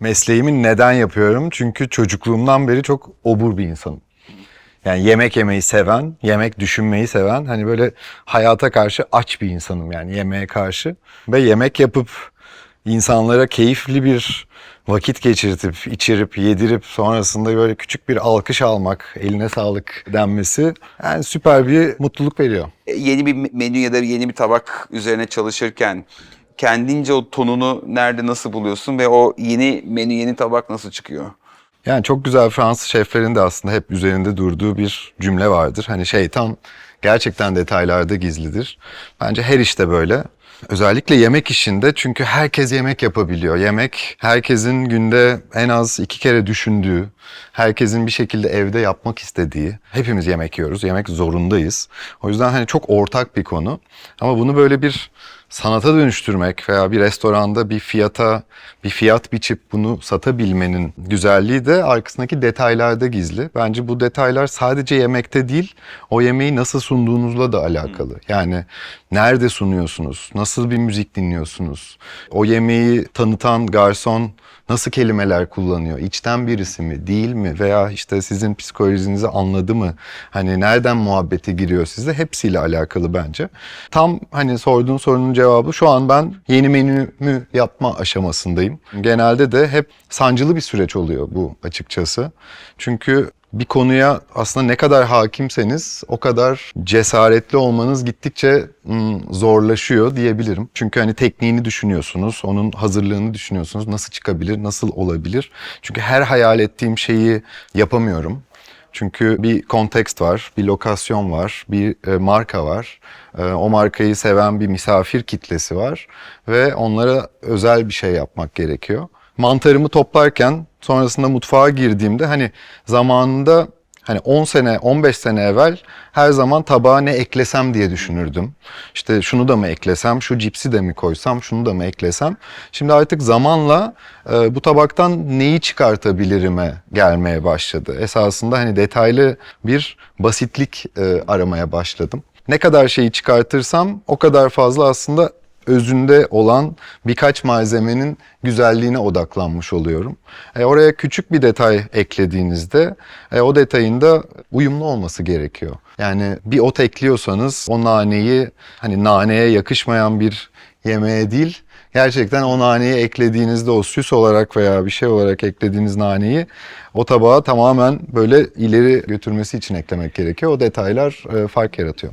Mesleğimi neden yapıyorum? Çünkü çocukluğumdan beri çok obur bir insanım. Yani yemek yemeyi seven, yemek düşünmeyi seven, hani böyle hayata karşı aç bir insanım yani yemeğe karşı. Ve yemek yapıp insanlara keyifli bir vakit geçirtip, içirip, yedirip sonrasında böyle küçük bir alkış almak, eline sağlık denmesi yani süper bir mutluluk veriyor. E, Yeni bir menü ya da yeni bir tabak üzerine çalışırken kendince o tonunu nerede nasıl buluyorsun ve o yeni menü yeni tabak nasıl çıkıyor? Yani çok güzel Fransız şeflerin de aslında hep üzerinde durduğu bir cümle vardır. Hani şeytan gerçekten detaylarda gizlidir. Bence her işte böyle. Özellikle yemek işinde çünkü herkes yemek yapabiliyor. Yemek herkesin günde en az iki kere düşündüğü, herkesin bir şekilde evde yapmak istediği. Hepimiz yemek yiyoruz, yemek zorundayız. O yüzden hani çok ortak bir konu. Ama bunu böyle bir sanata dönüştürmek veya bir restoranda bir fiyata bir fiyat biçip bunu satabilmenin güzelliği de arkasındaki detaylarda gizli. Bence bu detaylar sadece yemekte değil, o yemeği nasıl sunduğunuzla da alakalı. Yani nerede sunuyorsunuz, nasıl bir müzik dinliyorsunuz, o yemeği tanıtan garson nasıl kelimeler kullanıyor, içten birisi mi, değil mi veya işte sizin psikolojinizi anladı mı, hani nereden muhabbete giriyor size hepsiyle alakalı bence. Tam hani sorduğun sorunun cevabı şu an ben yeni menümü yapma aşamasındayım. Genelde de hep sancılı bir süreç oluyor bu açıkçası. Çünkü bir konuya aslında ne kadar hakimseniz o kadar cesaretli olmanız gittikçe zorlaşıyor diyebilirim. Çünkü hani tekniğini düşünüyorsunuz, onun hazırlığını düşünüyorsunuz. Nasıl çıkabilir, nasıl olabilir? Çünkü her hayal ettiğim şeyi yapamıyorum. Çünkü bir kontekst var, bir lokasyon var, bir e, marka var. E, o markayı seven bir misafir kitlesi var ve onlara özel bir şey yapmak gerekiyor. Mantarımı toplarken sonrasında mutfağa girdiğimde hani zamanında hani 10 sene 15 sene evvel her zaman tabağa ne eklesem diye düşünürdüm. İşte şunu da mı eklesem, şu cipsi de mi koysam, şunu da mı eklesem. Şimdi artık zamanla e, bu tabaktan neyi çıkartabilirime gelmeye başladı. Esasında hani detaylı bir basitlik e, aramaya başladım. Ne kadar şeyi çıkartırsam o kadar fazla aslında özünde olan birkaç malzemenin güzelliğine odaklanmış oluyorum. E, oraya küçük bir detay eklediğinizde e, o detayın da uyumlu olması gerekiyor. Yani bir ot ekliyorsanız o naneyi hani naneye yakışmayan bir yemeğe değil gerçekten o naneyi eklediğinizde o süs olarak veya bir şey olarak eklediğiniz naneyi o tabağa tamamen böyle ileri götürmesi için eklemek gerekiyor. O detaylar e, fark yaratıyor.